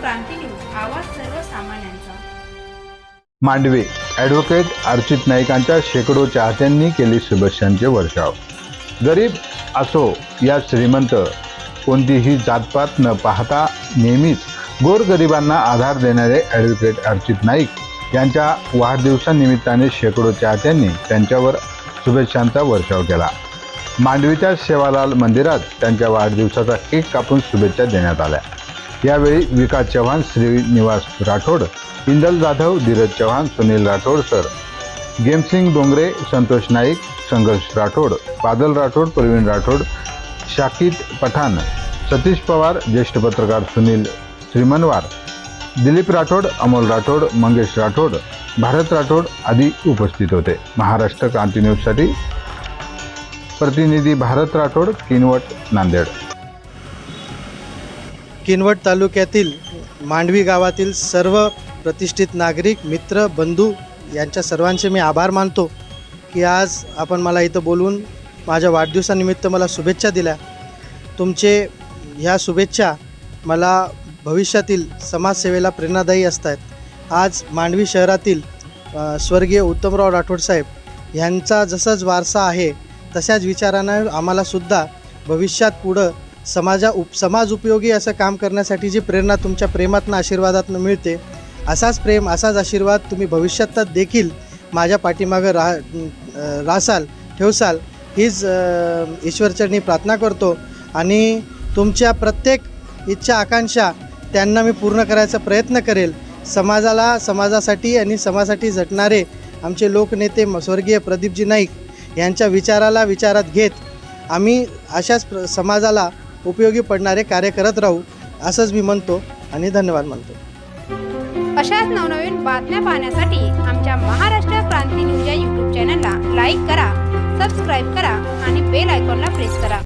क्रांती news आवाज सर्वसामान्यांचा. Mandve advocate Archit नाईकांच्या शेकडो चाहत्यांनी केली शुभेच्छांचे वर्षाव. गरीब असो या श्रीमंत कोणतीही जातपात न पाहता नेहमीच गोरगरिबांना आधार देणारे ॲडव्होकेट अर्चित नाईक यांच्या वाढदिवसानिमित्ताने शेकडो चाहत्यांनी त्यांच्यावर शुभेच्छांचा वर्षाव केला. मांडवीच्या सेवालाल मंदिरात त्यांच्या वाढदिवसाचा केक कापून शुभेच्छा देण्यात आल्या. यावेळी विकास चव्हाण श्रीनिवास राठोड इंदल जाधव धीरज चव्हाण सुनील राठोड सर गेमसिंग डोंगरे संतोष नाईक संघर्ष राठोड बादल राठोड प्रवीण राठोड शाकित पठाण सतीश पवार ज्येष्ठ पत्रकार सुनील श्रीमनवार दिलीप राठोड अमोल राठोड मंगेश राठोड भारत राठोड आदी उपस्थित होते. महाराष्ट्र क्रांती न्यूजसाठी प्रतिनिधी भारत राठोड किनवट नांदेड. किनवट तालुक्यातील मांडवी गावातील सर्व प्रतिष्ठित नागरिक मित्र बंधू यांच्या सर्वांचे मी आभार मानतो की आज आपण मला इथं बोलून माझ्या वाढदिवसानिमित्त मला शुभेच्छा दिल्या. तुमचे ह्या शुभेच्छा मला भविष्यातील समाजसेवेला प्रेरणादायी असतात. आज मांडवी शहरातील स्वर्गीय उत्तमराव राठोड साहेब ह्यांचा जसाच वारसा आहे तशाच विचारानं आम्हालासुद्धा भविष्यात पुढं समाजा उप समाज उपयोगी असं काम करण्यासाठी जी प्रेरणा तुमच्या प्रेमातनं आशीर्वादातनं मिळते असाच प्रेम असाच आशीर्वाद तुम्ही भविष्यात देखील माझ्या पाठीमागं रा रासाल ठेवसाल हीच ईश्वरचरणी प्रार्थना करतो. आणि तुमच्या प्रत्येक इच्छा आकांक्षा त्यांना मी पूर्ण करायचा प्रयत्न करेल. समाजाला समाजासाठी आणि समाजासाठी झटणारे आमचे लोकनेते म- स्वर्गीय प्रदीपजी नाईक यांच्या विचाराला विचारात घेत आम्ही अशाच प्र समाजाला उपयोगी पडणारे कार्य करत राहू असंच मी म्हणतो आणि धन्यवाद म्हणतो अशाच नवनवीन बातम्या पाहण्यासाठी आमच्या महाराष्ट्र क्रांती न्यूज या यूट्यूब चॅनलला लाईक करा सबस्क्राईब करा आणि बेल आयकॉनला प्रेस करा.